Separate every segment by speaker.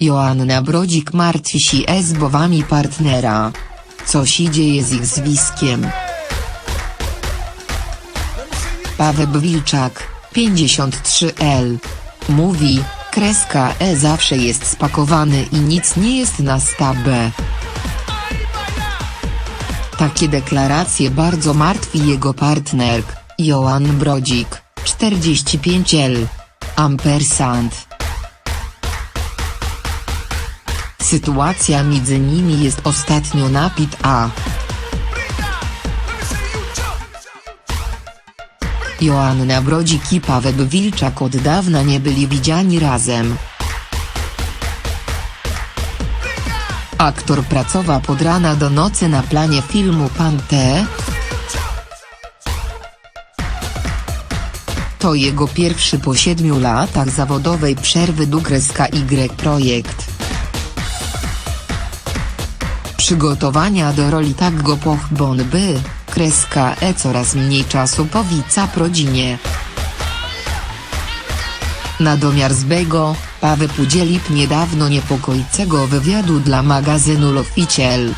Speaker 1: Joanna Brodzik martwi się z bowami partnera. Co się dzieje z ich zwiskiem? Paweł Wilczak, 53L. Mówi, kreska E zawsze jest spakowany i nic nie jest na stabę. Takie deklaracje bardzo martwi jego partner, Joann Brodzik, 45L. Ampersand. Sytuacja między nimi jest ostatnio napit a. Joanna Brodzik i Paweł Wilczak od dawna nie byli widziani razem. Aktor pracował pod rana do nocy na planie filmu Pan T. To jego pierwszy po siedmiu latach zawodowej przerwy do kreska Y projekt. Przygotowania do roli tak go pochbon by, kreska E coraz mniej czasu powica rodzinie. Na domiar zbego, Paweł udzielił niedawno niepokojącego wywiadu dla magazynu L'Officiel.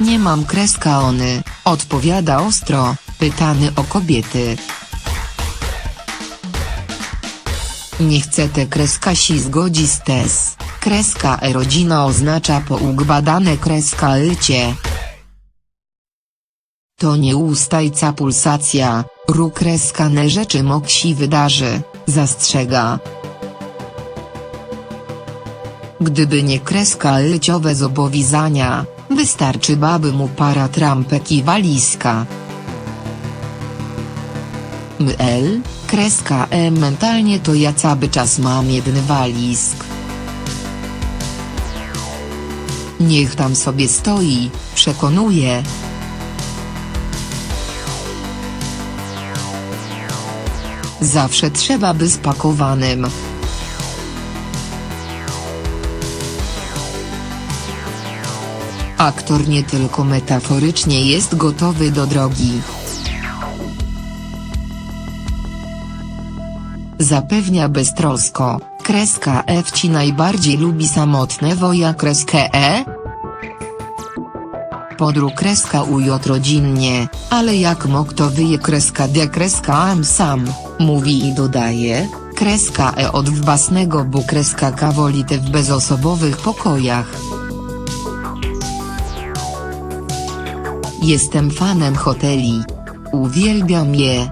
Speaker 1: Nie mam kreska ony, odpowiada ostro, pytany o kobiety. Nie chcę te kreska si zgodzi z tes. Kreska e rodzina oznacza pougbadane kreska lycie. To nie ustajca pulsacja, ru kreska ne rzeczy moksi wydarzy, zastrzega. Gdyby nie kreska lyciowe zobowiązania, wystarczy baby mu para trampek i walizka. ML, kreska E mentalnie to ja cały czas mam jeden walizk. Niech tam sobie stoi, przekonuje. Zawsze trzeba by spakowanym. Aktor nie tylko metaforycznie jest gotowy do drogi. Zapewnia beztrosko, kreska F ci najbardziej lubi samotne woja kreskę E? Podru kreska UJ rodzinnie, ale jak mok to wyje kreska D kreska M sam, mówi i dodaje, kreska E od własnego bu kreska K woli te w bezosobowych pokojach. Jestem fanem hoteli. Uwielbiam je.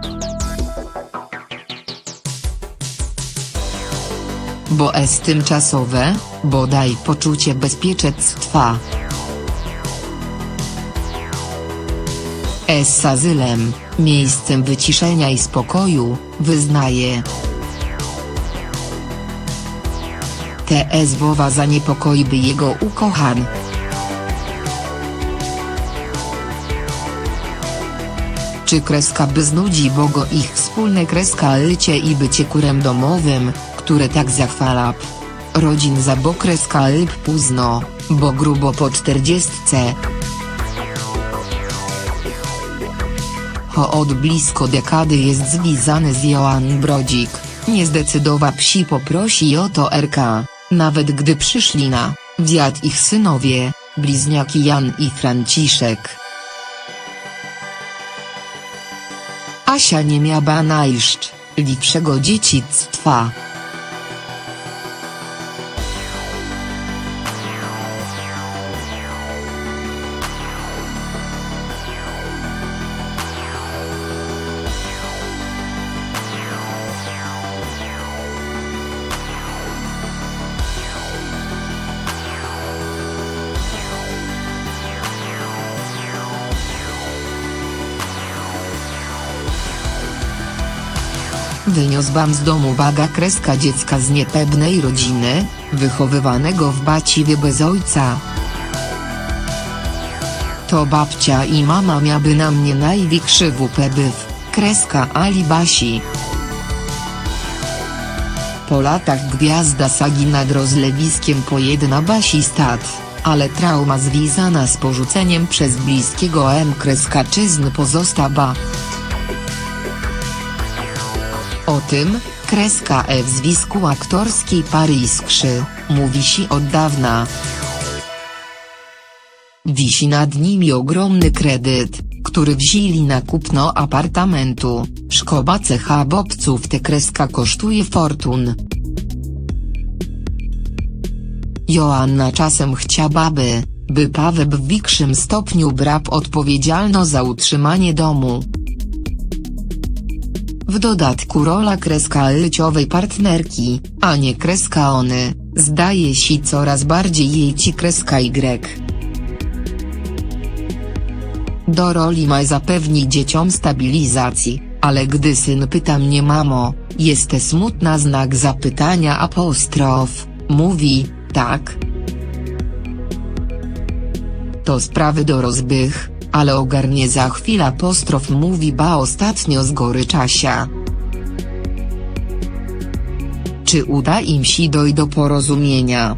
Speaker 1: Bo jest tymczasowe, bo daj poczucie bezpieczeństwa. Z azylem, miejscem wyciszenia i spokoju, wyznaje. TS Wowa zaniepokoi by jego ukochań. Czy kreska by znudzi bogo ich wspólne kreska lycie i bycie kurem domowym, które tak zachwala p. Rodzin za bo kreska późno, bo grubo po czterdziestce. Ho od blisko dekady jest związany z Joann Brodzik, nie zdecydowa psi poprosi o to RK, nawet gdy przyszli na wiat ich synowie, bliźniaki Jan i Franciszek. Asia nie miała najszcz, lepszego dziedzictwa. Wyniosłam z domu baga kreska dziecka z niepewnej rodziny, wychowywanego w baciwie bez ojca. To babcia i mama miały na mnie największy WPBF, kreska Ali Basi. Po latach gwiazda sagi nad rozlewiskiem pojedna Basi stat, Ale trauma związana z porzuceniem przez bliskiego M. Kreskaczyzny pozostała. O tym, kreska E w zwisku aktorskiej pary iskrzy, mówi się od dawna. Wisi nad nimi ogromny kredyt, który wzięli na kupno apartamentu, szkoba cecha bobców te kreska kosztuje fortun. Joanna czasem chciałaby, by Paweł w większym stopniu brał odpowiedzialno za utrzymanie domu. W dodatku rola kreska lyciowej partnerki, a nie kreska ony, zdaje się coraz bardziej jej ci kreska Y. Do roli ma zapewni dzieciom stabilizacji, ale gdy syn pyta mnie mamo, jest smutna znak zapytania apostrof, mówi, tak. To sprawy do rozbych, ale ogarnie za chwilę apostrof mówi ba ostatnio z gory czasia. Czy uda im się dojść do porozumienia?